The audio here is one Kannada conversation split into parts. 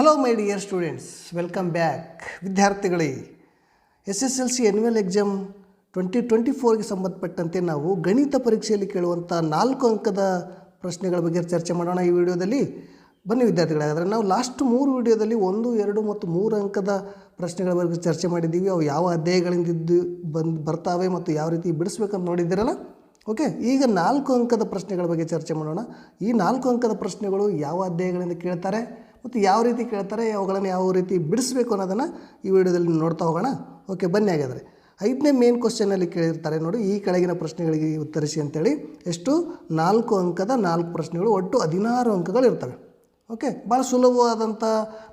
Hello my dear students welcome back ವಿದ್ಯಾರ್ಥಿಗಳೇ S S L C annual exam twenty twenty ಫೋರ್ಗೆ ಸಂಬಂಧಪಟ್ಟಂತೆ ನಾವು ಗಣಿತ ಪರೀಕ್ಷೆಯಲ್ಲಿ ಕೇಳುವಂಥ ನಾಲ್ಕು ಅಂಕದ ಪ್ರಶ್ನೆಗಳ ಬಗ್ಗೆ ಚರ್ಚೆ ಮಾಡೋಣ ಈ ವಿಡಿಯೋದಲ್ಲಿ. ಬನ್ನಿ ವಿದ್ಯಾರ್ಥಿಗಳೇ ಆದರೆ ನಾವು ಲಾಸ್ಟ್ ಮೂರು ವಿಡಿಯೋದಲ್ಲಿ ಒಂದು, ಎರಡು ಮತ್ತು ಮೂರು ಅಂಕದ ಪ್ರಶ್ನೆಗಳ ಬಗ್ಗೆ ಚರ್ಚೆ ಮಾಡಿದ್ದೀವಿ. ಅವು ಯಾವ ಅಧ್ಯಾಯಗಳಿಂದ ಇದ್ದು ಬಂದು, ಬರ್ತಾವೆ ಮತ್ತು ಯಾವ ರೀತಿ ಬಿಡಿಸ್ಬೇಕಂತ ನೋಡಿದ್ದೀರಲ್ಲ? ಓಕೆ ಈಗ ನಾಲ್ಕು ಅಂಕದ ಪ್ರಶ್ನೆಗಳ ಬಗ್ಗೆ ಚರ್ಚೆ ಮಾಡೋಣ. ಈ ನಾಲ್ಕು ಅಂಕದ ಪ್ರಶ್ನೆಗಳು ಯಾವ ಅಧ್ಯಾಯಗಳಿಂದ ಕೇಳ್ತಾರೆ? ಮತ್ತು ಯಾವ ರೀತಿ ಕೇಳ್ತಾರೆ, ಅವುಗಳನ್ನು ಯಾವ ರೀತಿ ಬಿಡಿಸ್ಬೇಕು ಅನ್ನೋದನ್ನು ಈ ವಿಡಿಯೋದಲ್ಲಿ ನೋಡ್ತಾ ಹೋಗೋಣ. ಓಕೆ, ಬನ್ನಿ ಹಾಗಾದರೆ. ಐದನೇ ಮೇನ್ ಕ್ವಶನಲ್ಲಿ ಕೇಳಿರ್ತಾರೆ ನೋಡಿ, ಈ ಕೆಳಗಿನ ಪ್ರಶ್ನೆಗಳಿಗೆ ಉತ್ತರಿಸಿ ಅಂತೇಳಿ. ಎಷ್ಟು? ನಾಲ್ಕು ಅಂಕದ ನಾಲ್ಕು ಪ್ರಶ್ನೆಗಳು, ಒಟ್ಟು ಹದಿನಾರು ಅಂಕಗಳು ಇರ್ತವೆ. ಓಕೆ ಭಾಳ ಸುಲಭವಾದಂಥ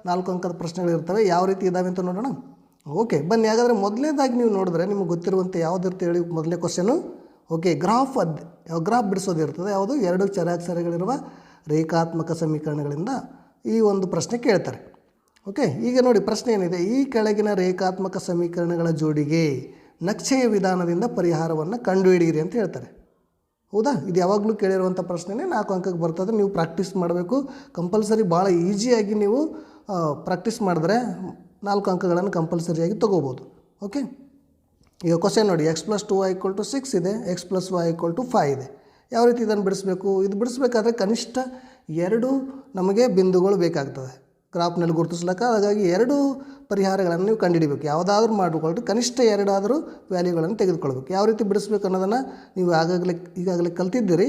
ನಾಲ್ಕು ಅಂಕದ ಪ್ರಶ್ನೆಗಳು ಇರ್ತವೆ. ಯಾವ ರೀತಿ ಇದ್ದಾವೆ ಅಂತ ನೋಡೋಣ. ಓಕೆ, ಬನ್ನಿ ಹಾಗಾದರೆ ಮೊದಲನೇದಾಗಿ ನೀವು ನೋಡಿದ್ರೆ ನಿಮಗೆ ಗೊತ್ತಿರುವಂಥ ಯಾವುದಿರುತ್ತೆ ಹೇಳಿ ಮೊದಲನೇ ಕ್ವಶನು ಓಕೆ ಗ್ರಾಫ್ ಅದ್, ಯಾವ ಗ್ರಾಫ್ ಬಿಡಿಸೋದಿರ್ತದೆ ಯಾವುದು? ಎರಡು ಚರಾಕ್ಷರಗಳಿರುವ ರೇಖಾತ್ಮಕ ಸಮೀಕರಣಗಳಿಂದ ಈ ಒಂದು ಪ್ರಶ್ನೆ ಕೇಳ್ತಾರೆ. ಓಕೆ, ಈಗ ನೋಡಿ ಪ್ರಶ್ನೆ ಏನಿದೆ? ಈ ಕೆಳಗಿನ ರೇಖಾತ್ಮಕ ಸಮೀಕರಣಗಳ ಜೋಡಿಗೆ ನಕ್ಷೆಯ ವಿಧಾನದಿಂದ ಪರಿಹಾರವನ್ನು ಕಂಡುಹಿಡಿಯಿರಿ ಅಂತ ಹೇಳ್ತಾರೆ. ಹೌದಾ? ಇದು ಯಾವಾಗಲೂ ಕೇಳಿರುವಂಥ ಪ್ರಶ್ನೆನೇ ನಾಲ್ಕು ಅಂಕಕ್ಕೆ ಬರ್ತದೆ. ನೀವು ಪ್ರಾಕ್ಟೀಸ್ ಮಾಡಬೇಕು. ಕಂಪಲ್ಸರಿ ಭಾಳ ಈಸಿಯಾಗಿ ನೀವು ಪ್ರಾಕ್ಟೀಸ್ ಮಾಡಿದ್ರೆ ನಾಲ್ಕು ಅಂಕಗಳನ್ನು ಕಂಪಲ್ಸರಿಯಾಗಿ ತೊಗೋಬೋದು. ಓಕೆ? ಈಗ ಕ್ವಶನ್ ನೋಡಿ. X plus two Y equal to six ಇದೆ. X plus Y equal to five ಇದೆ. ಯಾವ ರೀತಿ ಇದನ್ನು ಬಿಡಿಸ್ಬೇಕು? ಇದು ಬಿಡಿಸ್ಬೇಕಾದ್ರೆ ಕನಿಷ್ಠ ಎರಡು ನಮಗೆ ಬಿಂದುಗಳು ಬೇಕಾಗ್ತದೆ. ಗ್ರಾಫ್ನಲ್ಲಿ ಗುರುತಿಸ್ಲಿಕ್ಕೆ, ಹಾಗಾಗಿ ಎರಡು ಪರಿಹಾರಗಳನ್ನು ನೀವು ಕಂಡುಹಿಡಿಬೇಕು. ಯಾವುದಾದ್ರೂ ಮಾಡಿಕೊಳ್ಳಿ ಕನಿಷ್ಠ ಎರಡಾದರೂ ವ್ಯಾಲ್ಯೂಗಳನ್ನು ತೆಗೆದುಕೊಳ್ಬೇಕು. ಯಾವ ರೀತಿ ಬಿಡಿಸ್ಬೇಕು ಅನ್ನೋದನ್ನು ನೀವು ಆಗಾಗಲೇ ಈಗಾಗಲೇ ಕಲ್ತಿದ್ದೀರಿ.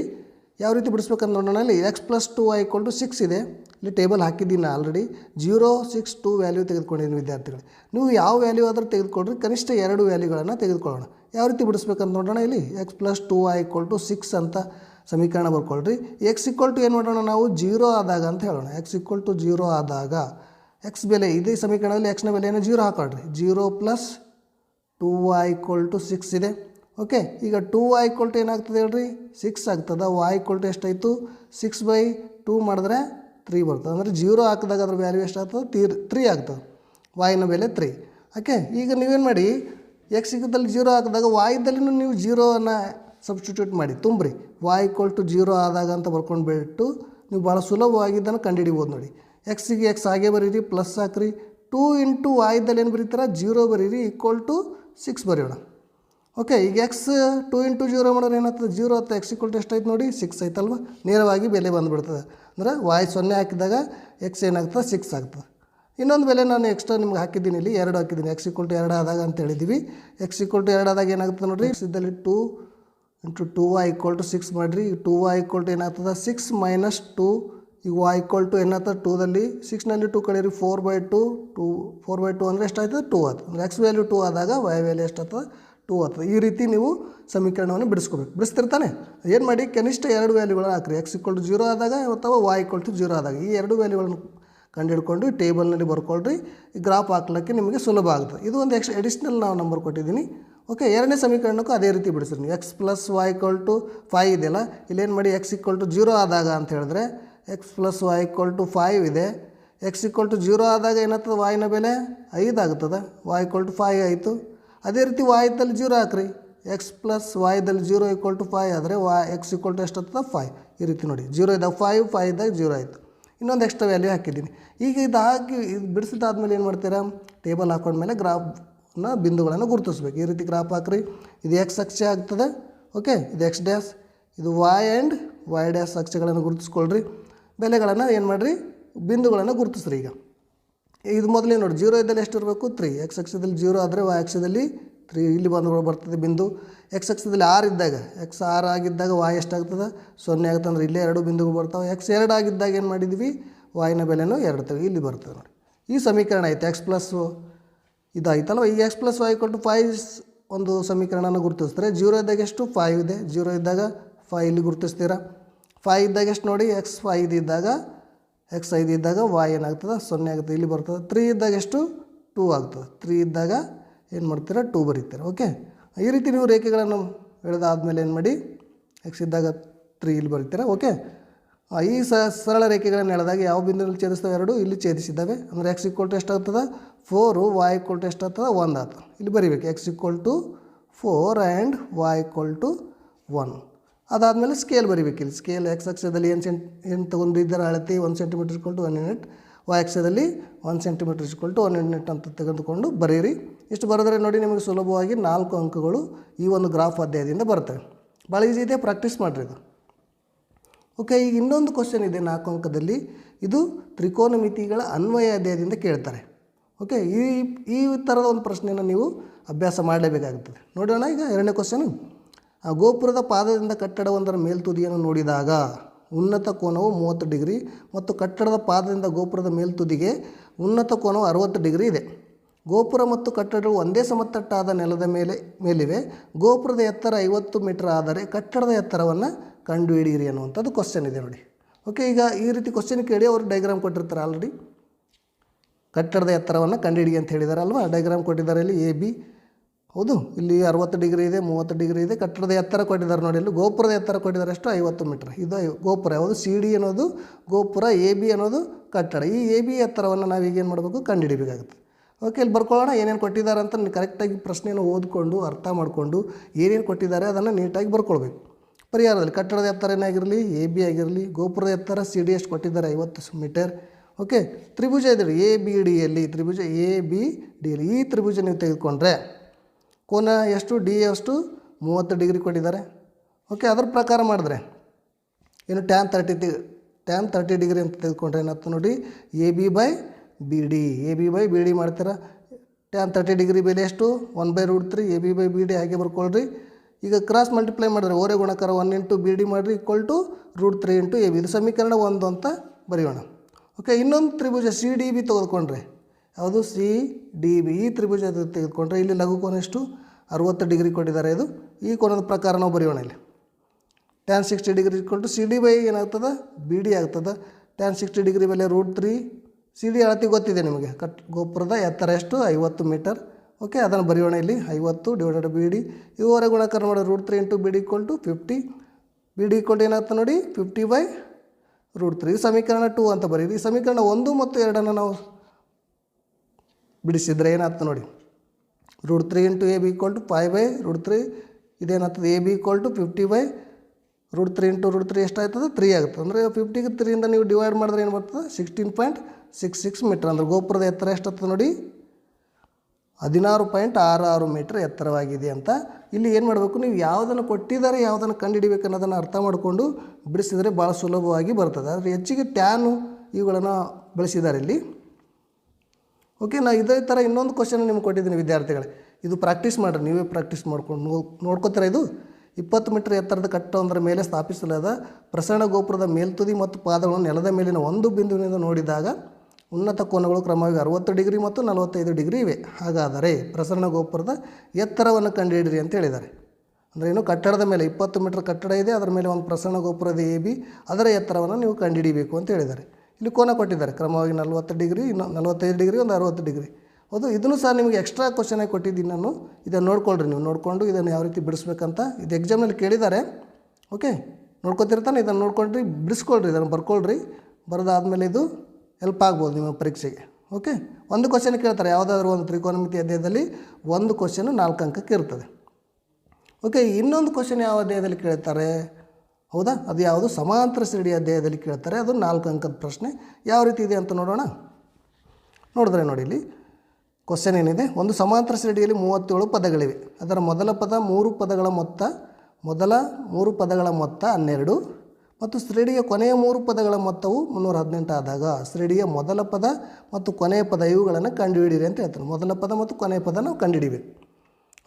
ಯಾವ ರೀತಿ ಬಿಡಿಸ್ಬೇಕು ನೋಡೋಣ ಇಲ್ಲಿ X plus two Y equal to six ಇದೆ. ಇಲ್ಲಿ ಟೇಬಲ್ ಹಾಕಿದ್ದೀನಿ already zero six two value ತೆಗೆದುಕೊಂಡಿದ್ದೀನಿ ವಿದ್ಯಾರ್ಥಿಗಳು. ನೀವು ಯಾವ ವ್ಯಾಲ್ಯೂ ಆದರೂ ತೆಗೆದುಕೊಳ್ರಿ, ಕನಿಷ್ಠ ಎರಡು ವ್ಯಾಲ್ಯೂಗಳನ್ನು ತೆಗೆದುಕೊಳ್ಳೋಣ. ಯಾವ ರೀತಿ ಬಿಡಿಸ್ಬೇಕಂತ ನೋಡೋಣ ಇಲ್ಲಿ. X plus two Y equal to six ಅಂತ ಸಮೀಕರಣ ಬರ್ಕೊಳ್ರಿ. ಎಕ್ಸ್ ಈಕ್ವಲ್ ಟು ಏನು ಮಾಡೋಣ ನಾವು? ಜೀರೋ ಆದಾಗ ಅಂತ ಹೇಳೋಣ. ಎಕ್ಸ್ ಈಕ್ವಲ್ ಟು ಜೀರೋ ಆದಾಗ ಎಕ್ಸ್ ಬೆಲೆ ಇದೇ ಸಮೀಕರಣದಲ್ಲಿ ಎಕ್ಸ್ನ ಬೆಲೆಯನ್ನು zero ಹಾಕೊಳ್ರಿ. Zero plus two Y equal to six ಇದೆ. ಓಕೆ ಈಗ ಟೂ ವೈ ಈಕ್ವಲ್ ಟು ಏನಾಗ್ತದೆ ಹೇಳ್ರಿ? ಸಿಕ್ಸ್ ಆಗ್ತದೆ. ವೈ ಈಕ್ವಲ್ ಟು ಎಷ್ಟಾಯಿತು? ಸಿಕ್ಸ್ ಬೈ ಟೂ ಮಾಡಿದ್ರೆ ತ್ರೀ ಬರ್ತದೆ. ಅಂದರೆ ಜೀರೋ ಹಾಕಿದಾಗ ಅದ್ರ ವ್ಯಾಲ್ಯೂ ಎಷ್ಟಾಗ್ತದೆ? ತೀ ತ್ರೀ ಆಗ್ತದೆ. ವಾಯ್ನ ಬೆಲೆ ತ್ರೀ ಓಕೆ ಈಗ ನೀವೇನು ಮಾಡಿ? ಎಕ್ಸ್ ಇದ್ದಲ್ಲಿ ಜೀರೋ ಹಾಕಿದಾಗ ವಾಯ್ದಲ್ಲಿನೂ ನೀವು ಜೀರೋನ ಸಬ್ಸ್ಟಿಟ್ಯೂಟ್ ಮಾಡಿ. ತುಂಬ್ರಿ. ವಾಯ್ ಈಕ್ವಲ್ ಟು ಜೀರೋ ಆದಾಗ ಅಂತ ಬರ್ಕೊಂಡು ಬಿಟ್ಟು ನೀವು ಭಾಳ ಸುಲಭವಾಗಿ ಇದನ್ನು ಕಂಡುಹಿಡಿಬೋದು ನೋಡಿ. ಎಕ್ಸಿಗೆ ಎಕ್ಸ್ ಹಾಗೆ ಬರೀರಿ ಪ್ಲಸ್ ಹಾಕ್ರಿ. ಟೂ ಇಂಟು ವಾಯ್ದಲ್ಲಿ ಏನು ಬರೀತೀರ? ಜೀರೋ ಬರೀರಿ ಈಕ್ವಲ್ ಟು ಸಿಕ್ಸ್ ಬರೆಯೋಣ. ಓಕೆ ಈಗ ಎಕ್ಸ್ ಟೂ ಇಂಟು ಜೀರೋ ಮಾಡಿದ್ರೆ ಏನಾಗ್ತದೆ? ಜೀರೋ ಅಥವಾ ಎಕ್ಸ್ ಈಕ್ವಲ್ ಟು ಎಷ್ಟಾಯ್ತು ನೋಡಿ? ಸಿಕ್ಸ್ ಆಯ್ತಲ್ವ? ನೇರವಾಗಿ ಬೆಲೆ ಬಂದುಬಿಡ್ತದೆ. ಅಂದರೆ ವಾಯ್ ಸೊನ್ನೆ ಹಾಕಿದಾಗ ಎಕ್ಸ್ ಏನಾಗ್ತದೆ? ಸಿಕ್ಸ್ ಆಗ್ತದೆ. ಇನ್ನೊಂದು ಬೆಲೆ ನಾನು ಎಕ್ಸ್ಟ್ರಾ ನಿಮ್ಗೆ ಹಾಕಿದ್ದೀನಿ ಇಲ್ಲಿ, ಎರಡು ಹಾಕಿದ್ದೀನಿ. ಎಕ್ಸ್ ಈಕ್ವಲ್ ಟು ಎರಡು ಆದಾಗ ಅಂತ ಹೇಳಿದ್ದೀವಿ ಎಕ್ಸ್ ಈಕ್ವಲ್ ಟು ಎರಡು ಆದಾಗ ಏನಾಗ್ತದೆ ನೋಡಿರಿ? ಸಿದ್ದಲ್ಲಿ two into two Y equal to six ಮಾಡಿರಿ. ಟೂ ವೈ ಈಕ್ವಲ್ ಟು ಏನಾಗ್ತದೆ? ಸಿಕ್ಸ್ ಮೈನಸ್ ಟು ಈಗ ವೈ ಈಕ್ವಲ್ ಟು ಏನಾಗ್ತದೆ? ಟೂದಲ್ಲಿ ಸಿಕ್ಸ್ನಲ್ಲಿ two ಕಳೀರಿ. Four by two two four by two ಅಂದರೆ ಎಷ್ಟಾಯ್ತದೆ? ಟೂ ಆಯ್ತು ಅಂದರೆ ಎಕ್ಸ್ ವ್ಯಾಲ್ಯೂ ಟೂ ಆದಾಗ ವೈ ವ್ಯಾಲ್ಯೂ ಎಷ್ಟಾಗ್ತದೆ? ಟೂ ಆಗ್ತದೆ ಈ ರೀತಿ ನೀವು ಸಮೀಕರಣವನ್ನು ಬಿಡಿಸ್ಕೋಬೇಕು. ಬಿಡಿಸ್ತಿರ್ತಾನೆ? ಏನು ಮಾಡಿ? ಕನಿಷ್ಠ ಎರಡು ವ್ಯಾಲ್ಯೂಗಳನ್ನ ಹಾಕ್ರಿ. ಎಕ್ಸ್ ಈಕ್ವಲ್ ಟು ಜೀರೋ ಆದಾಗ ಅಥವಾ ವೈ ಈಕ್ವಲ್ ಟು ಜೀರೋ ಆದಾಗ. ಈ ಎರಡು ವ್ಯಾಲ್ಯೂಗಳನ್ನು ಕಂಡುಹಿಡ್ಕೊಂಡು ಟೇಬಲ್ನಲ್ಲಿ ಬರ್ಕೊಳ್ರಿ. ಗ್ರಾಫ್ ಹಾಕ್ಲಿಕ್ಕೆ ನಿಮಗೆ ಸುಲಭ ಆಗುತ್ತೆ ಇದು ಒಂದು ಎಕ್ಸ್ ಅಡಿಷ್ನಲ್ ನಾವು ನಂಬರ್ ಕೊಟ್ಟಿದ್ದೀನಿ. ಓಕೆ ಎರಡನೇ ಸಮೀಕರಣಕ್ಕೂ ಅದೇ ರೀತಿ ಬಿಡಿಸ್ರಿ ನೀವು. X plus Y equal to five ಇದೆಯಲ್ಲ, ಇಲ್ಲೇನು ಮಾಡಿ ಎಕ್ಸ್ ಇಕ್ವಲ್ ಟು ಜೀರೋ ಆದಾಗ ಅಂತ ಹೇಳಿದ್ರೆ X plus Y equal to five ಇದೆ. ಎಕ್ಸ್ ಇಕ್ವಲ್ ಟು ಜೀರೋ ಆದಾಗ ಏನಾಗ್ತದೆ? ವಾಯಿನ ಬೆಲೆ ಐದು ಆಗ್ತದೆ ವಾಯ್ ಇಕ್ವಲ್ ಟು ಫೈವ್ ಆಯಿತು. ಅದೇ ರೀತಿ ವಾಯ್ದಲ್ಲಿ ಜೀರೋ ಹಾಕ್ರಿ. ಎಕ್ಸ್ ಪ್ಲಸ್ ವಾಯ್ದಲ್ಲಿ ಜೀರೋ ಇಕ್ವಲ್ ಟು ಫೈವ್ ಆದರೆ ವಾ ಎಕ್ಸ್ ಇಕ್ವಲ್ ಟು ಎಷ್ಟು ಆಗ್ತದೆ? ಫೈವ್ ಈ ರೀತಿ ನೋಡಿ. ಜೀರೋ ಇದ್ದಾಗ ಫೈವ್ ಫೈವ್ ಇದ್ದಾಗ ಜೀರೋ ಆಯಿತು. ಇನ್ನೊಂದು ಎಕ್ಸ್ಟ್ರಾ ವ್ಯಾಲ್ಯೂ ಹಾಕಿದ್ದೀನಿ. ಈಗ ಇದು ಹಾಕಿ, ಇದು ಬಿಡಿಸಿದಾದ್ಮೇಲೆ ಏನು ಮಾಡ್ತೀರಾ? ಟೇಬಲ್ ಹಾಕೊಂಡ್ಮೇಲೆ ಗ್ರಾಫ್ನ ಬಿಂದುಗಳನ್ನು ಗುರುತಿಸ್ಬೇಕು. ಈ ರೀತಿ ಗ್ರಾಫ್ ಹಾಕ್ರಿ. ಇದು ಎಕ್ಸ್ ಅಕ್ಷೆ ಆಗ್ತದೆ. ಓಕೆ ಇದು ಎಕ್ಸ್ ಡ್ಯಾಸ್ ಇದು ವಾಯ್ ಆ್ಯಂಡ್ ವಾಯ್ ಡ್ಯಾಸ್ ಅಕ್ಷಗಳನ್ನು ಗುರುತಿಸ್ಕೊಳ್ರಿ. ಬೆಲೆಗಳನ್ನು ಏನು ಮಾಡಿರಿ? ಬಿಂದುಗಳನ್ನು ಗುರುತಿಸ್ರಿ ಈಗ. ಇದು ಮೊದಲೇ ನೋಡಿ ಜೀರೋ ಇದ್ದಲ್ಲಿ ಎಷ್ಟು ಇರಬೇಕು? ತ್ರೀ ಎಕ್ಸ್ ಅಕ್ಷದಲ್ಲಿ ಜೀರೋ ಆದರೆ ವಾಯ್ ಅಕ್ಷದಲ್ಲಿ ತ್ರೀ ಇಲ್ಲಿ ಬಂದು ಬರ್ತದೆ ಬಿಂದು. ಎಕ್ಸ್ ಅಕ್ಷದಲ್ಲಿ ಆರು ಇದ್ದಾಗ ಎಕ್ಸ್ ಆರು ಆಗಿದ್ದಾಗ ವಾಯ್ ಎಷ್ಟಾಗ್ತದೆ ಸೊನ್ನೆ ಆಗುತ್ತಂದ್ರೆ ಇಲ್ಲೇ ಎರಡು ಬಿಂದುಗಳು ಬರ್ತಾವೆ. ಎಕ್ಸ್ ಎರಡು ಆಗಿದ್ದಾಗ ಏನು ಮಾಡಿದ್ವಿ? ವಾಯಿನ ಬೆಲೆನೂ ಎರಡು ತಗ ಇಲ್ಲಿ ಬರ್ತದೆ ನೋಡಿ ಈ ಸಮೀಕರಣ ಐತೆ. ಎಕ್ಸ್ ಪ್ಲಸ್ಸು ಇದಾಯ್ತಲ್ವ? ಈಗ ಎಕ್ಸ್ ಪ್ಲಸ್ ವೈ ಕೊಟ್ಟು ಫೈವ್ ಒಂದು ಸಮೀಕರಣನ ಗುರುತಿಸ್ತಾರೆ? ಜೀರೋ ಇದ್ದಾಗ ಎಷ್ಟು? ಫೈವ್ ಇದೆ. ಜೀರೋ ಇದ್ದಾಗ ಫೈ ಇಲ್ಲಿ ಗುರುತಿಸ್ತೀರಾ? ಫೈ ಇದ್ದಾಗ ಎಷ್ಟು ನೋಡಿ? ಎಕ್ಸ್ ಫೈ ಇದ್ದಾಗ ಎಕ್ಸ್ ಐದು ಇದ್ದಾಗ ವಾಯ್ ಏನಾಗ್ತದೆ? ಸೊನ್ನೆ ಆಗ್ತದೆ ಇಲ್ಲಿ ಬರ್ತದೆ. ತ್ರೀ ಇದ್ದಾಗ ಎಷ್ಟು? ಟೂ ಆಗ್ತದೆ. ತ್ರೀ ಇದ್ದಾಗ ಏನು ಮಾಡ್ತೀರಾ? ಟೂ ಬರೀತೀರ? ಓಕೆ ಈ ರೀತಿ ನೀವು ರೇಖೆಗಳನ್ನು ಎಳೆದಾದ್ಮೇಲೆ ಏನು ಮಾಡಿ? ಎಕ್ಸ್ ಇದ್ದಾಗ ತ್ರೀ ಇಲ್ಲಿ ಬರೀತೀರಾ? ಓಕೆ ಈ ಸ ಸರಳ ರೇಖೆಗಳನ್ನು ಎಳೆದಾಗ ಯಾವ ಬಿಂದುವಿನಲ್ಲಿ ಛೇದಿಸ್ತವೆ ಎರಡು. ಇಲ್ಲಿ ಛೇದಿಸಿದ್ದಾವೆ. ಅಂದರೆ ಎಕ್ಸ್ ಈಕ್ವಲ್ ಟು ಎಷ್ಟಾಗ್ತದೆ ಫೋರು ವಾಯ್ ಈಕ್ವಲ್ ಟು ಎಷ್ಟಾಗ್ತದೆ ಒಂದು ಆಗ್ತದೆ. ಇಲ್ಲಿ ಬರೀಬೇಕು. X equal to four and Y equal to one ಅದಾದಮೇಲೆ ಸ್ಕೇಲ್ ಬರಿಬೇಕು ಇಲ್ಲಿ. ಸ್ಕೇಲ್ ಎಕ್ಸ್ ಅಕ್ಷದಲ್ಲಿ ಏನು ಸೆಂಟ್ ಏನು ತೊಗೊಂಡಿದ್ದರ ಅಳತೆ ಒಂದು centimetre equal to one unit Y ಅಕ್ಷದಲ್ಲಿ ಒಂದು centimetre equal to one unit ಅಂತ ತೆಗೆದುಕೊಂಡು ಬರೀರಿ. ಇಷ್ಟು ಬರೆದರೆ ನೋಡಿ ನಿಮಗೆ ಸುಲಭವಾಗಿ ನಾಲ್ಕು ಅಂಕಗಳು ಈ ಒಂದು ಗ್ರಾಫ್ ಅಧ್ಯಾಯದಿಂದ ಬರ್ತವೆ. ಭಾಳ ಈಸಿ ಇದೆ. ಪ್ರಾಕ್ಟೀಸ್ ಮಾಡಿರಿ ಇದು. ಓಕೆ ಈಗ ಇನ್ನೊಂದು ಕ್ವಶನ್ ಇದೆ ನಾಲ್ಕು ಅಂಕದಲ್ಲಿ. ಇದು ತ್ರಿಕೋನಮಿತಿಗಳ ಅನ್ವಯ ಅಧ್ಯಾಯದಿಂದ ಕೇಳ್ತಾರೆ. ಓಕೆ ಈ ಈ ಥರದ ಒಂದು ಪ್ರಶ್ನೆಯನ್ನು ನೀವು ಅಭ್ಯಾಸ ಮಾಡಲೇಬೇಕಾಗುತ್ತದೆ. ನೋಡೋಣ ಈಗ ಎರಡನೇ ಕ್ವಶನು ಗೋಪುರದ ಪಾದದಿಂದ ಕಟ್ಟಡವೊಂದರ ಮೇಲ್ತುದಿಯನ್ನು ನೋಡಿದಾಗ ಉನ್ನತ ಕೋನವು ಮೂವತ್ತು ಡಿಗ್ರಿ ಮತ್ತು ಕಟ್ಟಡದ ಪಾದದಿಂದ ಗೋಪುರದ ಮೇಲ್ತುದಿಗೆ ಉನ್ನತ ಕೋನವು ಅರುವತ್ತು ಡಿಗ್ರಿ ಇದೆ. ಗೋಪುರ ಮತ್ತು ಕಟ್ಟಡವು ಒಂದೇ ಸಮತಟ್ಟಾದ ನೆಲದ ಮೇಲೆ, ಮೇಲಿವೆ. ಗೋಪುರದ ಎತ್ತರ ಐವತ್ತು ಮೀಟರ್ ಆದರೆ ಕಟ್ಟಡದ ಎತ್ತರವನ್ನು ಕಂಡುಹಿಡಿಯಿರಿ ಅನ್ನುವಂಥದ್ದು ಕ್ವಶನ್ ಇದೆ ನೋಡಿ. ಓಕೆ ಈಗ ಈ ರೀತಿ ಕ್ವಶನ್ ಕೇಳಿ ಅವರು ಡೈಗ್ರಾಮ್ ಕೊಟ್ಟಿರ್ತಾರೆ ಆಲ್ರೆಡಿ ಕಟ್ಟಡದ ಎತ್ತರವನ್ನು ಕಂಡುಹಿಡಿ ಅಂತ ಹೇಳಿದ್ದಾರೆ ಅಲ್ವಾ ಡೈಗ್ರಾಮ್ ಕೊಟ್ಟಿದ್ದಾರೆ ಇಲ್ಲಿ ಎ ಬಿ ಹೌದು, ಇಲ್ಲಿ ಅರವತ್ತು ಡಿಗ್ರಿ ಇದೆ, ಮೂವತ್ತು ಡಿಗ್ರಿ ಇದೆ. ಕಟ್ಟಡದ ಎತ್ತರ ಕೊಟ್ಟಿದ್ದಾರೆ ನೋಡಿ ಇಲ್ಲಿ. ಗೋಪುರದ ಎತ್ತರ ಕೊಟ್ಟಿದ್ದಾರೆ ಎಷ್ಟು ಐವತ್ತು ಮೀಟ್ರ್. ಇದು ಗೋಪುರ, ಯಾವುದು? ಸಿ ಡಿ ಅನ್ನೋದು ಗೋಪುರ ಎ ಬಿ ಅನ್ನೋದು ಕಟ್ಟಡ. ಈ ಎ ಬಿ ಎತ್ತರವನ್ನು ನಾವು ಈಗ ಏನು ಮಾಡಬೇಕು? ಕಂಡುಹಿಡಿಬೇಕಾಗುತ್ತೆ ಓಕೆ ಇಲ್ಲಿ ಬರ್ಕೊಳ್ಳೋಣ, ಏನೇನು ಕೊಟ್ಟಿದ್ದಾರೆ ಅಂತ ಕರೆಕ್ಟಾಗಿ ಪ್ರಶ್ನೆಯನ್ನು ಓದಿಕೊಂಡು, ಅರ್ಥ ಮಾಡಿಕೊಂಡು ಏನೇನು ಕೊಟ್ಟಿದ್ದಾರೆ ಅದನ್ನು ನೀಟಾಗಿ ಬರ್ಕೊಳ್ಬೇಕು. ಪರಿಹಾರದಲ್ಲಿ ಕಟ್ಟಡದ ಎತ್ತರ ಏನಾಗಿರಲಿ ಎ ಬಿ ಆಗಿರಲಿ, ಗೋಪುರದ ಎತ್ತರ ಸಿ ಡಿ ಎಷ್ಟು ಕೊಟ್ಟಿದ್ದಾರೆ ಐವತ್ತು ಮೀಟರ್. ಓಕೆ ತ್ರಿಭುಜ ಇದ್ರಿ ಎ ಬಿ ಡಿಯಲ್ಲಿ ತ್ರಿಭುಜ ಎ ಬಿ ಡಿಯಲ್ಲಿ ಈ ತ್ರಿಭುಜ ನೀವು ತೆಗೆದುಕೊಂಡ್ರೆ ಕೋನ ಎಷ್ಟು ಡಿ ಎಷ್ಟು ಮೂವತ್ತು ಡಿಗ್ರಿ ಕೊಟ್ಟಿದ್ದಾರೆ. ಓಕೆ ಅದ್ರ ಪ್ರಕಾರ ಮಾಡಿದ್ರೆ ಏನು tan thirty tan thirty degree ಅಂತ ತೆಗೆದುಕೊಂಡ್ರೆ ಏನಾಗ್ತದೆ ನೋಡಿ A B by B D A B by B D ಮಾಡ್ತೀರಾ? ಟ್ಯಾನ್ ತರ್ಟಿ ಡಿಗ್ರಿ ಬೆಲೆ ಎಷ್ಟು? One by root three A B by B D ಹಾಗೆ ಬರ್ಕೊಳ್ರಿ. ಈಗ ಕ್ರಾಸ್ ಮಲ್ಟಿಪ್ಲೈ ಮಾಡಿದ್ರೆ ಓರೆ ಗುಣಕಾರ ಒನ್ ಇಂಟು ಬಿ ಡಿ ಮಾಡಿರಿ equal to root three into A B ಇದು ಸಮೀಕರಣ ಒಂದು ಅಂತ ಬರೆಯೋಣ. ಓಕೆ ಇನ್ನೊಂದು ತ್ರಿಭುಜ ಸಿ ಡಿ ಬಿ ತೆಗೆದುಕೊಂಡ್ರೆ. ಯಾವುದು? ಸಿ ಡಿ ಬಿ ಈ ತ್ರಿಭುಜ ತೆಗೆದುಕೊಂಡ್ರೆ ಇಲ್ಲಿ ಲಘು ಕೋನ ಎಷ್ಟು? ಅರುವತ್ತು ಡಿಗ್ರಿ ಕೊಟ್ಟಿದ್ದಾರೆ ಇದು. ಈ ಕೋನದ ಪ್ರಕಾರ ನಾವು ಬರೆಯೋಣ ಇಲ್ಲಿ. ಟ್ಯಾನ್ ಸಿಕ್ಸ್ಟಿ ಡಿಗ್ರಿ ಇಟ್ಕೊಂಡು ಸಿ ಡಿ ಬೈ ಏನಾಗ್ತದೆ? ಬಿ ಡಿ ಆಗ್ತದೆ. ಟ್ಯಾನ್ ಸಿಕ್ಸ್ಟಿ ಡಿಗ್ರಿ ಬೆಲೆ ರೂಟ್ ತ್ರೀ ಸಿ ಡಿ ಅಳತಿ ಗೊತ್ತಿದೆ ನಿಮಗೆ. ಕಟ್ ಗೋಪುರದ ಎತ್ತರ ಎಷ್ಟು? ಐವತ್ತು ಮೀಟರ್. ಓಕೆ, ಅದನ್ನು ಬರೆಯೋಣ ಇಲ್ಲಿ. ಐವತ್ತು ಡಿವೈಡೆಡ್ ಬಿ ಡಿ ಇವರೆ ಗುಣಾಕಾರ ನೋಡಿ root three into B D equal to fifty B D equal ಏನಾಗ್ತದೆ ನೋಡಿ? ಫಿಫ್ಟಿ ಬೈ ರೂಟ್ ತ್ರೀ ಸಮೀಕರಣ ಟು ಅಂತ ಬರೀರಿ. ಈ ಸಮೀಕರಣ ಒಂದು ಮತ್ತು ಎರಡನ್ನು ನಾವು ಬಿಡಿಸಿದರೆ ಏನಾಗ್ತದೆ ನೋಡಿ? Root three into A B equal to five by root three ಇದೇನಾಗ್ತದೆ? A B equal to fifty by root three into root three ಎಷ್ಟಾಗ್ತದೆ? ತ್ರೀ ಆಗುತ್ತೆ. ಅಂದರೆ ಫಿಫ್ಟಿಗೆ ತ್ರೀಯಿಂದ ನೀವು ಡಿವೈಡ್ ಮಾಡಿದ್ರೆ ಏನು ಬರ್ತದೆ? Sixteen point six six metre ಅಂದ್ರೆ ಗೋಪುರದ ಎತ್ತರ ಎಷ್ಟಾಗ್ತದೆ ನೋಡಿ? ಹದಿನಾರು ಪಾಯಿಂಟ್ ಆರು ಆರು ಮೀಟ್ರ್ ಎತ್ತರವಾಗಿದೆ ಅಂತ. ಇಲ್ಲಿ ಏನು ಮಾಡಬೇಕು? ನೀವು ಯಾವುದನ್ನು ಕೊಟ್ಟಿದ್ದಾರೆ, ಯಾವುದನ್ನು ಕಂಡುಹಿಡಿಬೇಕು ಅನ್ನೋದನ್ನು ಅರ್ಥ ಮಾಡಿಕೊಂಡು ಬಿಡಿಸಿದರೆ ಭಾಳ ಸುಲಭವಾಗಿ ಬರ್ತದೆ. ಆದರೆ ಹೆಚ್ಚಿಗೆ ಟ್ಯಾನು ಇವುಗಳನ್ನು ಬಳಸಿದ್ದಾರೆ ಇಲ್ಲಿ. ಓಕೆ ನಾ ಇದೇ ಥರ ಇನ್ನೊಂದು ಕ್ವಶನ್ ನಿಮ್ಗೆ ಕೊಟ್ಟಿದ್ದೀನಿ ವಿದ್ಯಾರ್ಥಿಗಳೇ. ಇದು ಪ್ರಾಕ್ಟೀಸ್ ಮಾಡಿರಿ, ನೀವೇ ಪ್ರಾಕ್ಟೀಸ್ ಮಾಡ್ಕೊಂಡು ನೋ, ನೋಡ್ಕೋತೀರ ಇದು? ಇಪ್ಪತ್ತು ಮೀಟರ್ ಎತ್ತರದ ಕಟ್ಟೊಂದರ ಮೇಲೆ ಸ್ಥಾಪಿಸಲಾದ ಪ್ರಸರಣ ಗೋಪುರದ ಮೇಲ್ತುದಿ ಮತ್ತು ಪಾದಗಳನ್ನು ನೆಲದ ಮೇಲಿನ ಒಂದು ಬಿಂದುವಿನಿಂದ ನೋಡಿದಾಗ ಉನ್ನತ ಕೋನಗಳು ಕ್ರಮವಾಗಿ ಅರವತ್ತು ಡಿಗ್ರಿ ಮತ್ತು ನಲವತ್ತೈದು ಡಿಗ್ರಿ ಇವೆ. ಹಾಗಾದರೆ ಪ್ರಸರಣ ಗೋಪುರದ ಎತ್ತರವನ್ನು ಕಂಡುಹಿಡಿರಿ ಅಂತ ಹೇಳಿದ್ದಾರೆ. ಅಂದರೆ ಏನು ಕಟ್ಟಡದ ಮೇಲೆ ಇಪ್ಪತ್ತು ಮೀಟರ್ ಕಟ್ಟಡ ಇದೆ, ಅದರ ಮೇಲೆ ಒಂದು ಪ್ರಸರಣ ಗೋಪುರದ ಎ, ಬಿ, ಅದರ ಎತ್ತರವನ್ನು ನೀವು ಕಂಡುಹಿಡಿಬೇಕು ಅಂತ ಹೇಳಿದ್ದಾರೆ. ಇಲ್ಲಿ ಕೋನ ಕೊಟ್ಟಿದ್ದಾರೆ, ಕ್ರಮವಾಗಿ ನಲ್ವತ್ತು ಡಿಗ್ರಿ, ಇನ್ನು ನಲವತ್ತೈದು ಡಿಗ್ರಿ, ಒಂದು ಅರುವತ್ತು ಡಿಗ್ರಿ. ಹೌದು, ಇದನ್ನು ಸಹ ನಿಮಗೆ ಎಕ್ಸ್ಟ್ರಾ ಕ್ವಶನ್ ಆಗಿ ಕೊಟ್ಟಿದ್ದೀನಿ ನಾನು. ಇದನ್ನು ನೋಡ್ಕೊಳ್ರಿ ನೀವು, ನೋಡಿಕೊಂಡು ಇದನ್ನು ಯಾವ ರೀತಿ ಬಿಡಿಸ್ಬೇಕಂತ. ಇದು ಎಕ್ಸಾಮಲ್ಲಿ ಕೇಳಿದ್ದಾರೆ. ಓಕೆ ನೋಡ್ಕೊತಿರ್ತಾನೆ ಇದನ್ನು ನೋಡ್ಕೊಂಡ್ರಿ, ಬಿಡಿಸ್ಕೊಳ್ರಿ, ಇದನ್ನು ಬರ್ಕೊಳ್ರಿ. ಬರೆದಾದ್ಮೇಲೆ ಇದು ಹೆಲ್ಪ್ ಆಗ್ಬೋದು ನಿಮ್ಮ ಪರೀಕ್ಷೆಗೆ. ಓಕೆ ಒಂದು ಕ್ವಶನ್ ಕೇಳ್ತಾರೆ. ಯಾವುದಾದ್ರೂ ಒಂದು ತ್ರಿಕೋನಮಿತಿ ಅಧ್ಯಾಯದಲ್ಲಿ ಒಂದು ಕ್ವಶನು ನಾಲ್ಕು ಅಂಕಕ್ಕೆ ಇರ್ತದೆ. ಓಕೆ ಇನ್ನೊಂದು ಕ್ವಶನ್ ಯಾವ ಅಧ್ಯಾಯದಲ್ಲಿ ಕೇಳ್ತಾರೆ? ಹೌದಾ? ಅದು ಯಾವುದು? ಸಮಾಂತರ ಶ್ರೇಣಿ ಅಧ್ಯಾಯದಲ್ಲಿ ಕೇಳ್ತಾರೆ. ಅದು ನಾಲ್ಕು ಅಂಕದ ಪ್ರಶ್ನೆ. ಯಾವ ರೀತಿ ಇದೆ ಅಂತ ನೋಡೋಣ. ನೋಡಿದ್ರೆ ನೋಡಿ ಇಲ್ಲಿ. ಕ್ವಶನ್ ಏನಿದೆ? ಒಂದು ಸಮಾಂತರ ಶ್ರೇಣಿಯಲ್ಲಿ ಮೂವತ್ತೇಳು ಪದಗಳಿವೆ. ಅದರ ಮೊದಲ ಪದ ಮೂರು ಪದಗಳ ಮೊತ್ತ, ಮೊದಲ ಮೂರು ಪದಗಳ ಮೊತ್ತ ಹನ್ನೆರಡು. ಮತ್ತು ಶ್ರೇಣಿಯ ಕೊನೆಯ ಮೂರು ಪದಗಳ ಮೊತ್ತವು ಮುನ್ನೂರ ಹದಿನೆಂಟು ಆದಾಗ ಶ್ರೇಣಿಯ ಮೊದಲ ಪದ ಮತ್ತು ಕೊನೆಯ ಪದ ಇವುಗಳನ್ನು ಕಂಡುಹಿಡಿಯಿರಿ ಅಂತ ಹೇಳ್ತಾರೆ. ಮೊದಲ ಪದ ಮತ್ತು ಕೊನೆಯ ಪದ ನಾವು ಕಂಡುಹಿಡಿಬೇಕು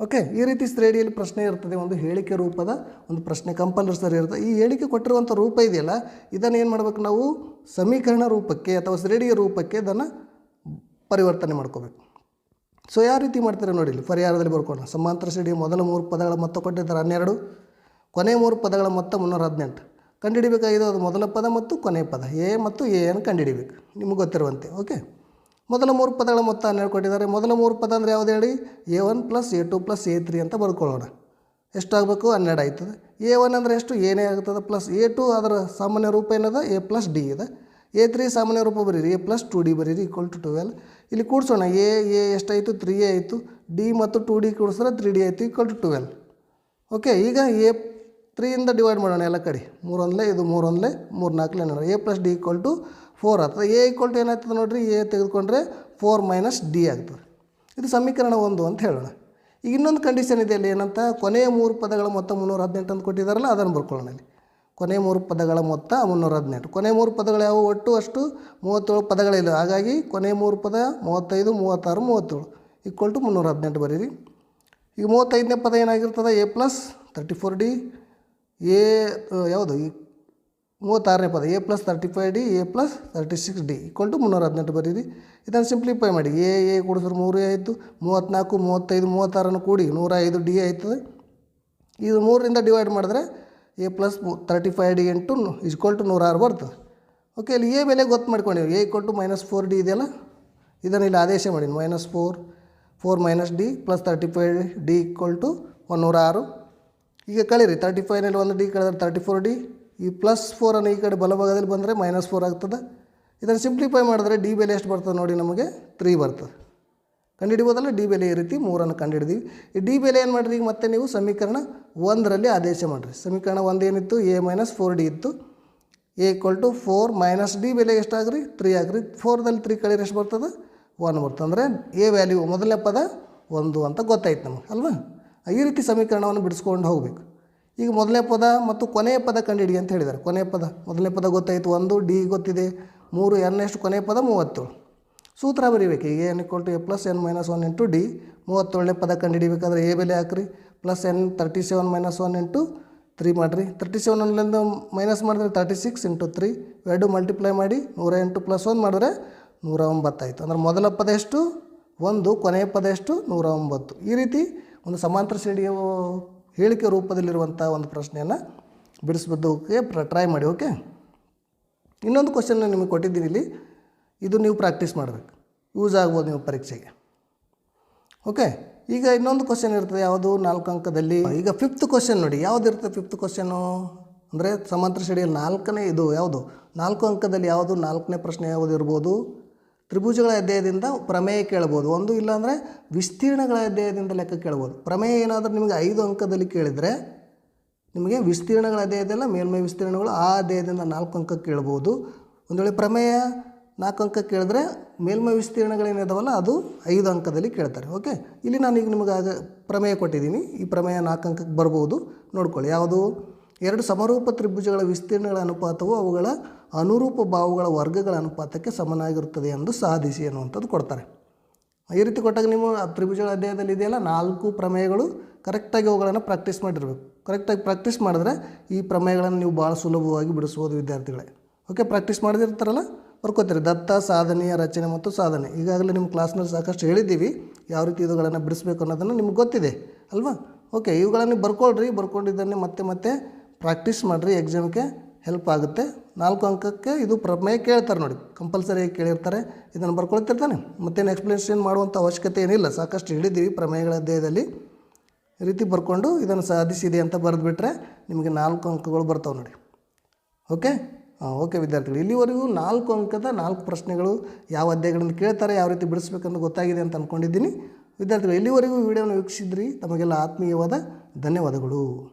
ಓಕೆ, ಈ ರೀತಿ ಶ್ರೇಣಿಯಲ್ಲಿ ಪ್ರಶ್ನೆ ಇರ್ತದೆ, ಒಂದು ಹೇಳಿಕೆ ರೂಪದ, ಒಂದು ಪ್ರಶ್ನೆ ಕಂಪಲ್ಸರಿ ಇರ್ತದೆ. ಈ ಹೇಳಿಕೆ ಕೊಟ್ಟಿರುವಂಥ ರೂಪ ಇದೆಯಲ್ಲ, ಇದನ್ನು ಏನು ಮಾಡಬೇಕು ನಾವು? ಸಮೀಕರಣ ರೂಪಕ್ಕೆ ಅಥವಾ ಶ್ರೇಣಿಯ ರೂಪಕ್ಕೆ ಇದನ್ನು ಪರಿವರ್ತನೆ ಮಾಡ್ಕೋಬೇಕು. ಸೊ ಯಾವ ರೀತಿ ಮಾಡ್ತಾರೆ ನೋಡಿ ಇಲ್ಲಿ, ಪರಿಹಾರದಲ್ಲಿ ಬರ್ಕೊಂಡು ಸಮಾಂತರ ಶ್ರೇಣಿಯ ಮೊದಲ ಮೂರು ಪದಗಳ ಮೊತ್ತ ಕೊಟ್ಟಿದ್ದಾರೆ, ಹನ್ನೆರಡು. ಕೊನೆಯ ಮೂರು ಪದಗಳ ಮೊತ್ತ ಮುನ್ನೂರ ಹದಿನೆಂಟು. ಕಂಡುಹಿಡಿಬೇಕಾಗಿದೆ ಅದು ಮೊದಲ ಪದ ಮತ್ತು ಕೊನೆಯ ಪದ. ಎ ಮತ್ತು ಎ ಅನ್ನು ಕಂಡುಹಿಡಿಬೇಕು. ನಿಮಗೆ ಗೊತ್ತಿರುವಂತೆ ಓಕೆ ಮೊದಲ ಮೂರು ಪದಗಳ ಮೊತ್ತ ಹನ್ನೆರಡು ಕೊಟ್ಟಿದ್ದಾರೆ. ಮೊದಲ ಮೂರು ಪದ ಅಂದರೆ ಯಾವುದು ಹೇಳಿ? A one plus A two plus A three ಅಂತ ಬರ್ಕೊಳ್ಳೋಣ. ಎಷ್ಟಾಗಬೇಕು? ಹನ್ನೆರಡು ಆಯ್ತದೆ. ಎ ಒನ್ ಅಂದರೆ ಎಷ್ಟು? ಏನೇ ಆಗ್ತದೆ. ಪ್ಲಸ್ ಎ ಟು ಅದರ ಸಾಮಾನ್ಯ ರೂಪ ಏನದ? ಎ ಪ್ಲಸ್ ಡಿ ಇದೆ. ಎ ತ್ರೀ ಸಾಮಾನ್ಯ ರೂಪ ಬರೀರಿ. ಎ ಪ್ಲಸ್ ಟು ಡಿ ಬರೀರಿ ಈಕ್ವಲ್ ಟು ಟ್ವೆಲ್ ಇಲ್ಲಿ ಕೂಡಿಸೋಣ. ಎ ಎ ಎಷ್ಟಾಯಿತು? ತ್ರೀ ಎ ಆಯಿತು. ಡಿ ಮತ್ತು ಟು ಡಿ ಕೂಡಿಸಿದ್ರೆ ತ್ರೀ ಡಿ ಆಯಿತು ಈಕ್ವಲ್ ಟು ಟುವೆಲ್ ಓಕೆ ಈಗ ಎ ತ್ರೀಯಿಂದ ಡಿವೈಡ್ ಮಾಡೋಣ ಎಲ್ಲ ಕಡೆ. ಮೂರೊಂದಲೇ ಇದು ಮೂರೊಂದಲೇ ಮೂರು ನಾಲ್ಕಲೇ ನೋಡೋಣ a plus d equal to four ಆಗ್ತದೆ ಎ ಈಕ್ವಲ್ ಟು ಏನಾಗ್ತದೆ ನೋಡಿರಿ? ಎ ತೆಗೆದುಕೊಂಡ್ರೆ ಫೋರ್ ಮೈನಸ್ ಡಿ ಆಗ್ತದೆ. ಇದು ಸಮೀಕರಣ ಒಂದು ಅಂತ ಹೇಳೋಣ. ಈಗ ಇನ್ನೊಂದು ಕಂಡೀಷನ್ ಇದೆ ಅಲ್ಲಿ ಏನಂತ? ಕೊನೆಯ ಮೂರು ಪದಗಳ ಮೊತ್ತ ಮುನ್ನೂರ ಹದಿನೆಂಟು ಅಂತ ಕೊಟ್ಟಿದ್ದಾರಲ್ಲ ಅದನ್ನು ಬರ್ಕೊಳ್ಳೋಣ ಇಲ್ಲಿ. ಕೊನೆಯ ಮೂರು ಪದಗಳ ಮೊತ್ತ ಮುನ್ನೂರ ಹದಿನೆಂಟು. ಕೊನೆಯ ಮೂರು ಪದಗಳು ಯಾವುವು ಒಟ್ಟು ಅಷ್ಟು? ಮೂವತ್ತೇಳು ಪದಗಳಿಲ್ಲ ಹಾಗಾಗಿ ಕೊನೆಯ ಮೂರು ಪದ ಮೂವತ್ತೈದು, ಮೂವತ್ತಾರು, ಮೂವತ್ತೇಳು. ಈಕ್ವಲ್ ಟು ಮುನ್ನೂರ ಹದಿನೆಂಟು ಬರೀರಿ. ಈಗ ಮೂವತ್ತೈದನೇ ಪದ ಏನಾಗಿರ್ತದೆ? A plus thirty four d a ಯಾವುದು? ಈ ಮೂವತ್ತಾರನೇ ಪದ a plus thirty five d a plus thirty six d equal to ಮುನ್ನೂರ ಹದಿನೆಂಟು ಬರೀರಿ. ಇದನ್ನು ಸಿಂಪ್ಲಿಫೈ ಮಾಡಿ. ಎ ಎ ಕೂಡಿಸಿದ್ರೆ ಮೂರು ಆಯಿತು. ಮೂವತ್ತ್ನಾಲ್ಕು ಮೂವತ್ತೈದು, ಮೂವತ್ತಾರನ್ನು ಕೂಡಿ ನೂರ ಐದು ಡಿ ಆಯ್ತದೆ. ಇದು ಮೂರರಿಂದ ಡಿವೈಡ್ ಮಾಡಿದ್ರೆ a plus thirty five d ಎಂಟು ಇಸ್ಕೊಲ್ ಟು ನೂರಾರು ಬರ್ತದೆ. ಓಕೆ ಇಲ್ಲಿ ಎ ಬೆಲೆ ಗೊತ್ತು ಮಾಡ್ಕೊಂಡಿವಿ a equal to minus four d ಇದೆಯಲ್ಲ? ಇದನ್ನು ಇಲ್ಲಿ ಆದೇಶ ಮಾಡಿ. Minus four four minus d plus thirty five d equal to ಒನ್ನೂರ ಆರು ಈಗ ಕಳೀರಿ ತರ್ಟಿ ಫೈವ್ನಲ್ಲಿ ಒಂದು ಡಿ ಕಳೆದ್ರೆ ತರ್ಟಿ ಫೋರ್ ಡಿ ಈ ಪ್ಲಸ್ ಫೋರನ್ನು ಈ ಕಡೆ ಬಲಭಾಗದಲ್ಲಿ ಬಂದರೆ ಮೈನಸ್ ಫೋರ್ ಆಗ್ತದೆ. ಇದನ್ನು ಸಿಂಪ್ಲಿಫೈ ಮಾಡಿದ್ರೆ ಡಿ ಬೆಲೆ ಎಷ್ಟು ಬರ್ತದೆ ನೋಡಿ ನಮಗೆ ತ್ರೀ ಬರ್ತದೆ. ಕಂಡುಹಿಡಿಬೋದಲ್ಲ ಡಿ ಬೆಲೆ ಈ ರೀತಿ ಮೂರನ್ನು ಕಂಡುಹಿಡಿದೀವಿ. ಈ ಡಿ ಬೆಲೆ ಏನು ಮಾಡಿರಿ ಈಗ ಮತ್ತೆ ನೀವು ಸಮೀಕರಣ ಒಂದರಲ್ಲಿ ಆದೇಶ ಮಾಡಿರಿ. ಸಮೀಕರಣ ಒಂದು ಏನಿತ್ತು? ಎ ಮೈನಸ್ ಫೋರ್ ಡಿ ಇತ್ತು. A equal to four minus d ಬೆಲೆ ಎಷ್ಟಾಗ್ರಿ ತ್ರೀ ಆಗ್ರಿ. ಫೋರ್ದಲ್ಲಿ ತ್ರೀ ಕಳೀರಿ ಎಷ್ಟು ಬರ್ತದೆ? ಒನ್ ಬರ್ತದೆ. ಅಂದರೆ ಎ ವ್ಯಾಲ್ಯೂ ಮೊದಲನೇ ಪದ ಒಂದು ಅಂತ ಗೊತ್ತಾಯ್ತು ನಮಗೆ, ಅಲ್ವಾ? ಈ ರೀತಿ ಸಮೀಕರಣವನ್ನು ಬಿಡಿಸ್ಕೊಂಡು ಹೋಗಬೇಕು. ಈಗ ಮೊದಲನೇ ಪದ ಮತ್ತು ಕೊನೆಯ ಪದ ಕಂಡುಹಿಡಿ ಅಂತ ಹೇಳಿದ್ದಾರೆ. ಕೊನೆಯ ಪದ, ಮೊದಲನೇ ಪದ ಗೊತ್ತಾಯಿತು. ಒಂದು, ಡಿ ಗೊತ್ತಿದೆ. ಮೂರು ಎನ್ನೆಷ್ಟು ಕೊನೆಯ ಪದ ಮೂವತ್ತೇಳು. ಸೂತ್ರ ಬರೀಬೇಕು. ಈಗ n equal to a plus n minus one into d ಮೂವತ್ತೇಳನೇ ಪದ ಕಂಡುಹಿಡಿಬೇಕಾದ್ರೆ ಎ ಬೆಲೆ ಹಾಕ್ರಿ. Plus n thirty seven minus one into three ಮಾಡಿರಿ. ತರ್ಟಿ ಸೆವೆನಲ್ಲಿಂದ ಮೈನಸ್ ಮಾಡಿದ್ರೆ ತರ್ಟಿ ಸಿಕ್ಸ್ ಇಂಟು ತ್ರೀ ಎರಡು ಮಲ್ಟಿಪ್ಲೈ ಮಾಡಿ ನೂರ ಎಂಟು ಪ್ಲಸ್ ಒನ್ ಮಾಡಿದ್ರೆ ನೂರ ಒಂಬತ್ತಾಯಿತು ಅಂದ್ರೆ ಮೊದಲ ಪದ ಎಷ್ಟು? ಒಂದು, ಕೊನೆಯ ಪದ ಎಷ್ಟು? ನೂರ ಒಂಬತ್ತು. ಈ ರೀತಿ ಒಂದು ಸಮಾಂತರ ಶ್ರೇಣಿಯ ಹೇಳಿಕೆ ರೂಪದಲ್ಲಿರುವಂಥ ಒಂದು ಪ್ರಶ್ನೆಯನ್ನು ಬಿಡಿಸ್ಬೋದಕ್ಕೆ ಟ್ರೈ ಮಾಡಿ ಓಕೆ ಇನ್ನೊಂದು ಕ್ವಶನ್ ನಿಮಗೆ ಕೊಟ್ಟಿದ್ದೀನಿ ಇಲ್ಲಿ. ಇದು ನೀವು ಪ್ರಾಕ್ಟೀಸ್ ಮಾಡಬೇಕು. ಯೂಸ್ ಆಗ್ಬೋದು ನೀವು ಪರೀಕ್ಷೆಗೆ. ಓಕೆ ಈಗ ಇನ್ನೊಂದು ಕ್ವಶನ್ ಇರ್ತದೆ, ಯಾವುದು? ನಾಲ್ಕು ಅಂಕದಲ್ಲಿ. ಈಗ ಫಿಫ್ತ್ ಕ್ವಶನ್ ನೋಡಿ, ಯಾವ್ದು ಇರ್ತದೆ ಫಿಫ್ತ್ ಕ್ವಶನು ಅಂದರೆ ಸಮಾಂತರ ಶ್ರೇಣಿಯಲ್ಲಿ ನಾಲ್ಕನೇ ಇದು ಯಾವುದು? ನಾಲ್ಕು ಅಂಕದಲ್ಲಿ ಯಾವುದು? ನಾಲ್ಕನೇ ಪ್ರಶ್ನೆ ಯಾವುದು ಇರ್ಬೋದು? ತ್ರಿಭುಜಗಳ ಅಧ್ಯಾಯದಿಂದ ಪ್ರಮೇಯ ಕೇಳ್ಬೋದು. ಒಂದು ಇಲ್ಲಾಂದರೆ ವಿಸ್ತೀರ್ಣಗಳ ಅಧ್ಯಾಯದಿಂದ ಲೆಕ್ಕ ಕೇಳ್ಬೋದು. ಪ್ರಮೇಯ ಏನಾದರೂ ನಿಮಗೆ ಐದು ಅಂಕದಲ್ಲಿ ಕೇಳಿದರೆ ನಿಮಗೆ ವಿಸ್ತೀರ್ಣಗಳ ಅಧ್ಯಾಯದಲ್ಲ ಮೇಲ್ಮೈ ವಿಸ್ತೀರ್ಣಗಳು ಆ ಅಧ್ಯಾಯದಿಂದ ನಾಲ್ಕು ಅಂಕ ಕೇಳ್ಬೋದು. ಒಂದು ವೇಳೆ ಪ್ರಮೇಯ ನಾಲ್ಕು ಅಂಕ ಕೇಳಿದ್ರೆ ಮೇಲ್ಮೈ ವಿಸ್ತೀರ್ಣಗಳೇನಿದಾವಲ್ಲ ಅದು ಐದು ಅಂಕದಲ್ಲಿ ಕೇಳ್ತಾರೆ. ಓಕೆ? ಇಲ್ಲಿ ನಾನು ಈಗ ನಿಮಗೆ ಆಗ ಪ್ರಮೇಯ ಕೊಟ್ಟಿದ್ದೀನಿ. ಈ ಪ್ರಮೇಯ ನಾಲ್ಕು ಅಂಕಕ್ಕೆ ಬರ್ಬೋದು. ನೋಡ್ಕೊಳ್ಳಿ. ಯಾವುದು? ಎರಡು ಸಮರೂಪ ತ್ರಿಭುಜಗಳ ವಿಸ್ತೀರ್ಣಗಳ ಅನುಪಾತವು ಅವುಗಳ ಅನುರೂಪ ಬಾಹುಗಳ ವರ್ಗಗಳ ಅನುಪಾತಕ್ಕೆ ಸಮನಾಗಿರುತ್ತದೆ ಎಂದು ಸಾಧಿಸಿ ಅನ್ನುವಂಥದ್ದು ಕೊಡ್ತಾರೆ. ಈ ರೀತಿ ಕೊಟ್ಟಾಗ ನೀವು ತ್ರಿಭುಜಗಳ ಅಧ್ಯಾಯದಲ್ಲಿ ಇದೆಯಲ್ಲ? ನಾಲ್ಕು ಪ್ರಮೇಯಗಳು ಕರೆಕ್ಟಾಗಿ ಅವುಗಳನ್ನು ಪ್ರಾಕ್ಟೀಸ್ ಮಾಡಿರಬೇಕು. ಕರೆಕ್ಟಾಗಿ ಪ್ರಾಕ್ಟೀಸ್ ಮಾಡಿದ್ರೆ ಈ ಪ್ರಮೇಯಗಳನ್ನು ನೀವು ಭಾಳ ಸುಲಭವಾಗಿ ಬಿಡಿಸ್ಬೋದು ವಿದ್ಯಾರ್ಥಿಗಳೇ. ಓಕೆ ಪ್ರಾಕ್ಟೀಸ್ ಮಾಡದಿರ್ತಾರಲ್ಲ ಬರ್ಕೋತೀರಿ ದತ್ತ ಸಾಧನೆಯ ರಚನೆ ಮತ್ತು ಸಾಧನೆ. ಈಗಾಗಲೇ ನಿಮ್ಮ ಕ್ಲಾಸ್ನಲ್ಲಿ ಸಾಕಷ್ಟು ಹೇಳಿದ್ದೀವಿ. ಯಾವ ರೀತಿ ಇವುಗಳನ್ನು ಬಿಡಿಸ್ಬೇಕು ಅನ್ನೋದನ್ನು ನಿಮ್ಗೆ ಗೊತ್ತಿದೆ ಅಲ್ವಾ? ಓಕೆ ಇವುಗಳನ್ನು ಬರ್ಕೊಳ್ರಿ. ಬರ್ಕೊಂಡಿದ್ದನ್ನೇ ಮತ್ತೆ ಮತ್ತೆ ಪ್ರಾಕ್ಟೀಸ್ ಮಾಡಿರಿ. ಎಕ್ಸಾಮ್ಗೆ ಹೆಲ್ಪ್ ಆಗುತ್ತೆ. ನಾಲ್ಕು ಅಂಕಕ್ಕೆ ಇದು ಪ್ರಮೇಯ ಕೇಳ್ತಾರೆ ನೋಡಿ. ಕಂಪಲ್ಸರಿ ಕೇಳಿರ್ತಾರೆ. ಇದನ್ನು ಬರ್ಕೊಳ್ತಿರ್ತಾನೆ. ಮತ್ತೇನು ಎಕ್ಸ್ಪ್ಲನೇಷನ್ ಮಾಡುವಂಥ ಅವಶ್ಯಕತೆ ಏನಿಲ್ಲ. ಸಾಕಷ್ಟು ಹೇಳಿದ್ದೀವಿ ಪ್ರಮೇಯಗಳ ಈ ರೀತಿ ಬರ್ಕೊಂಡು ಇದನ್ನು ಸಾಧಿಸಿದೆ ಅಂತ ಬರೆದುಬಿಟ್ರೆ ನಿಮಗೆ ನಾಲ್ಕು ಅಂಕಗಳು ಬರ್ತಾವೆ ನೋಡಿ. ಓಕೆ? ಹಾಂ ಓಕೆ ವಿದ್ಯಾರ್ಥಿಗಳು. ಇಲ್ಲಿವರೆಗೂ ನಾಲ್ಕು ಅಂಕದ ನಾಲ್ಕು ಪ್ರಶ್ನೆಗಳು ಯಾವ ಅಧ್ಯಾಯಗಳನ್ನು ಕೇಳ್ತಾರೆ, ಯಾವ ರೀತಿ ಬಿಡಿಸ್ಬೇಕಂತ ಗೊತ್ತಾಗಿದೆ ಅಂತ ಅಂದ್ಕೊಂಡಿದ್ದೀನಿ ವಿದ್ಯಾರ್ಥಿಗಳು, ಇಲ್ಲಿವರೆಗೂ ವಿಡಿಯೋನ ವೀಕ್ಷಿಸಿದ್ರಿ. ತಮಗೆಲ್ಲ ಆತ್ಮೀಯವಾದ ಧನ್ಯವಾದಗಳು.